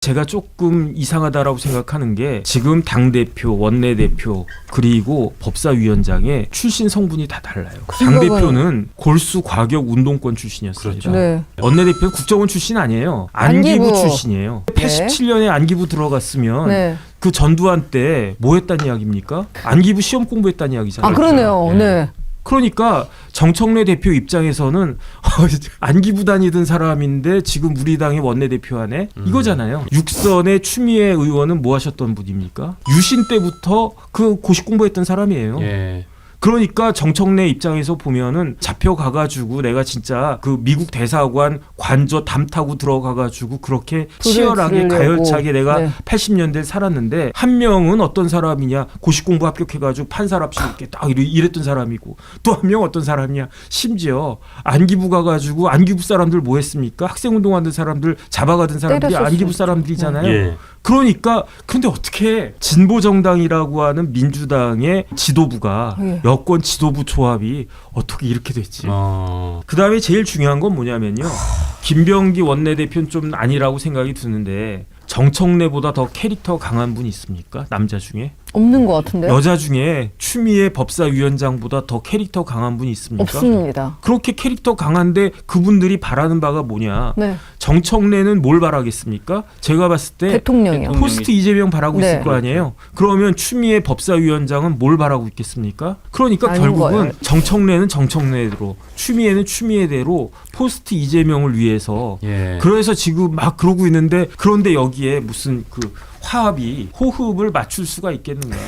제가 조금 이상하다라고 생각하는 게 지금 당 대표, 원내 대표 그리고 법사위원장의 출신 성분이 다 달라요. 당 생각은- 대표는 골수 과격 운동권 출신이었습니다. 그렇죠. 네. 원내 대표는 국정원 출신 아니에요. 안기부, 안기부. 출신이에요. 네. 87년에 안기부 들어갔으면 네. 그 전두환 때 뭐 했다는 이야기입니까? 안기부 시험 공부했다는 이야기잖아요. 아 그러네요. 네. 네. 그러니까 정청래 대표 입장에서는 안기부 다니던 사람인데 지금 우리 당의 원내대표 하네 음. 이거잖아요. 육선의 추미애 의원은 뭐 하셨던 분입니까? 유신 때부터 그 고시 공부했던 사람이에요. 예. 그러니까 정청래 입장에서 보면은 잡혀가가지고 내가 진짜 그 미국 대사관 관저 담 타고 들어가가지고 그렇게 치열하게. 가열차게 내가 네. 80년대를 살았는데 한 명은 어떤 사람이냐 고시 공부 합격해가지고 판사 랍시고 이렇게 딱 이랬던 사람이고 또 한 명 어떤 사람이냐 심지어 안기부 가가지고 안기부 사람들 뭐 했습니까 학생 운동하는 사람들 잡아가던 사람들이. 안기부 사람들이잖아요. 예. 그러니까 근데 어떻게 진보 정당이라고 하는 민주당의 지도부가 예. 여권 지도부 조합이 어떻게 이렇게 됐지? 어. 그 다음에 제일 중요한 건 뭐냐면요. 김병기 원내대표는 좀 아니라고 생각이 드는데 정청래보다 더 캐릭터 강한 분 있습니까? 남자 중에 없는 것 같은데. 여자 중에 추미애 법사위원장보다 더 캐릭터 강한 분이 있습니까? 없습니다. 그렇게 캐릭터 강한데 그분들이 바라는 바가 뭐냐? 네. 정청래는 뭘 바라겠습니까? 제가 봤을 때 대통령이요. 대통령. 포스트 이재명 바라고 네. 있을 거 아니에요. 그러면 추미애 법사위원장은 뭘 바라고 있겠습니까? 그러니까 결국은 거예요. 정청래는 정청래대로, 추미애는 추미애대로 포스트 이재명을 위해서 예. 그래서 지금 막 그러고 있는데 그런데 여기에 무슨 그 화합이 호흡을 맞출 수가 있겠 는가?